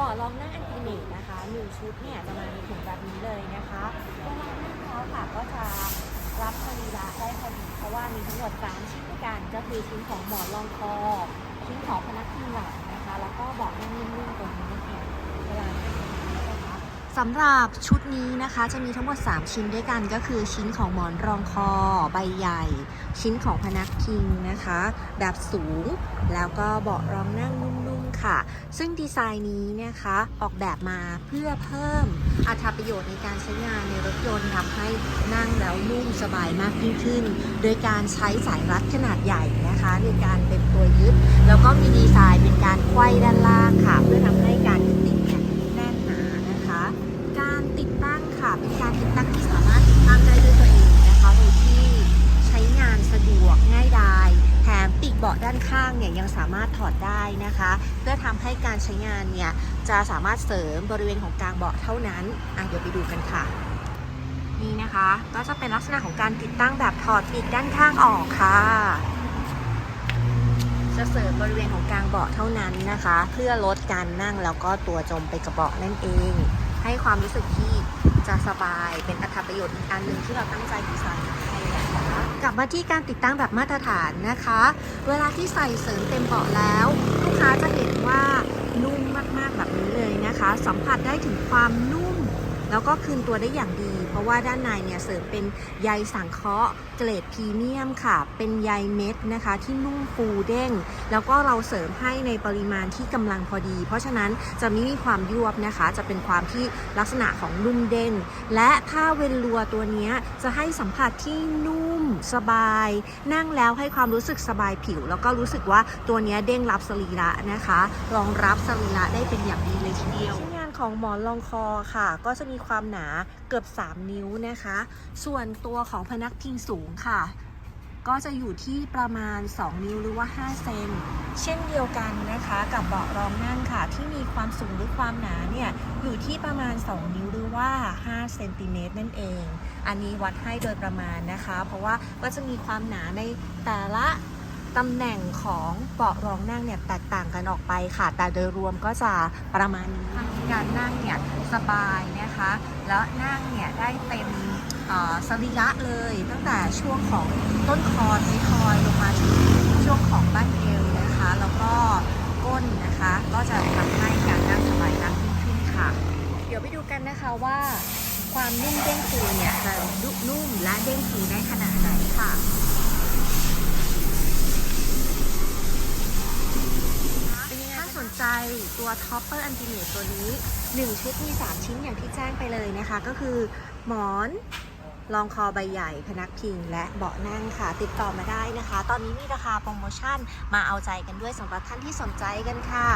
เบาะรองนั่งอันติเมตนะคะหนึ่งชุดเนี่ยจะมาในถุงแบบนี้เลยนะคะตัวรองนั่งเขาค่ะก็จะรับสรีระได้พอดีเพราะว่ามีทั้งหมด3ชิ้นด้วยกันก็คือชิ้นของหมอนรองคอชิ้นของพนักพิงหลังนะคะ แล้วก็เบาะนั่งนิ่มๆตรงนี้นั่นเองเวลานั่งตรงนี้นะคะสำหรับชุดนี้นะคะจะมีทั้งหมด 3 ชิ้นด้วยกันก็คือชิ้นของหมอนรองคอใบใหญ่ ชิ้นของพนักพิงนะคะ แบบสูง แล้วก็เบาะรองนั่งนุ่ม ค่ะ ซึ่งดีไซน์นี้นะคะออกแบบมาเพื่อเพิ่มอัตราประโยชน์ในการใช้งานในรถยนต์ทำให้นั่งแล้วนุ่มสบายมากยิ่งขึ้น โดยการใช้สายรัดขนาดใหญ่นะคะในการเป็นตัวยึด แล้วก็มีดีไซน์เป็นการไขว้ด้านล่างค่ะาะด้านข้างเนี่ยยังสามารถถอดได้นะคะ เพื่อทำให้การใช้งานเนี่ยจะสามารถเสริมบริเวณของกลางเบาะเท่านั้นอะเดี๋ยวไปดูกันค่ะนี่นะคะก็จะเป็นลักษณะของการติดตั้งแบบถอดปีกด้านข้างออกค่ะ จะเสริมบริเวณของกลางเบาะเท่านั้นนะคะ เพื่อลดการนั่งแล้วก็ตัวจมไปกับเบาะนั่นเอง ให้ความรู้สึกที่จะสบายเป็นอัตประโยชน์อีกอันหนึ่งที่เราตั้งใจดีไซน์ มาที่การติดตั้งแบบมาตรฐานนะคะ เวลาที่ใส่เสริมเต็มเบาะแล้ว ลูกค้าจะเห็นว่านุ่มมากๆแบบนี้เลยนะคะ สัมผัสได้ถึงความนุ่ม แล้วก็คืนตัวได้อย่างดี เพราะว่าด้านในเนี่ยเสริมเป็นใยสังเคราะห์เกรดพรีเมียมค่ะ เป็นใยเม็ดนะคะ ที่นุ่มฟูเด้ง แล้วก็เราเสริมให้ในปริมาณที่กำลังพอดี เพราะฉะนั้นจะไม่มีความยวบนะคะ จะเป็นความที่ลักษณะของนุ่มเด้ง และผ้าเวนลัวตัวนี้จะให้สัมผัสที่นุ่มสบาย นั่งแล้วให้ความรู้สึกสบายผิว แล้วก็รู้สึกว่าตัวนี้เด้งรับสรีระนะคะ รองรับสรีระได้เป็นอย่างดีเลยทีเดียว ของหมอนรองคอค่ะ ก็จะมีความหนาเกือบ 3 นิ้วนะคะ ส่วนตัวของพนักพิงสูงค่ะ ก็จะอยู่ที่ประมาณ 2 นิ้วหรือว่า 5 เซนเช่นเดียวกันนะคะกับเบาะรองนั่งค่ะ ที่มีความสูงหรือความหนาเนี่ยอยู่ที่ประมาณ 2 นิ้วหรือว่า 5 เซนติเมตรนั่นเอง อันนี้วัดให้โดยประมาณนะคะ เพราะว่าก็จะมีความหนาในแต่ละ ตำแหน่งของเบาะรองนั่งเนี่ยแตกต่างกันออกไปค่ะ แต่โดยรวมก็จะประมาณนี้การนั่งเนี่ยสบายนะคะ แล้วนั่งเนี่ยได้เต็มสรีระเลยตั้งแต่ช่วงของต้นคอท้ายทอยลงมาถึงช่วงของบั้นเอวนะคะ แล้วก็ก้นนะคะ ก็จะทำให้การนั่งสบายนั่งขึ้นค่ะ เดี๋ยวไปดูกันนะคะว่าความนุ่มเด้งฟูเนี่ยจะนุ่มและเด้งฟูได้ขนาดไหนค่ะ ถ้า สนใจตัว Topper Ultimate ตัวนี้ 1 ชุดมี 3 ชิ้นอย่างที่แจ้งไปเลยนะคะ ก็คือหมอนรองคอใบใหญ่ พนักพิง และเบาะนั่งค่ะ ติดต่อมาได้นะคะ ตอนนี้มีราคาโปรโมชั่นมาเอาใจกันด้วยสำหรับท่านที่สนใจกันค่ะ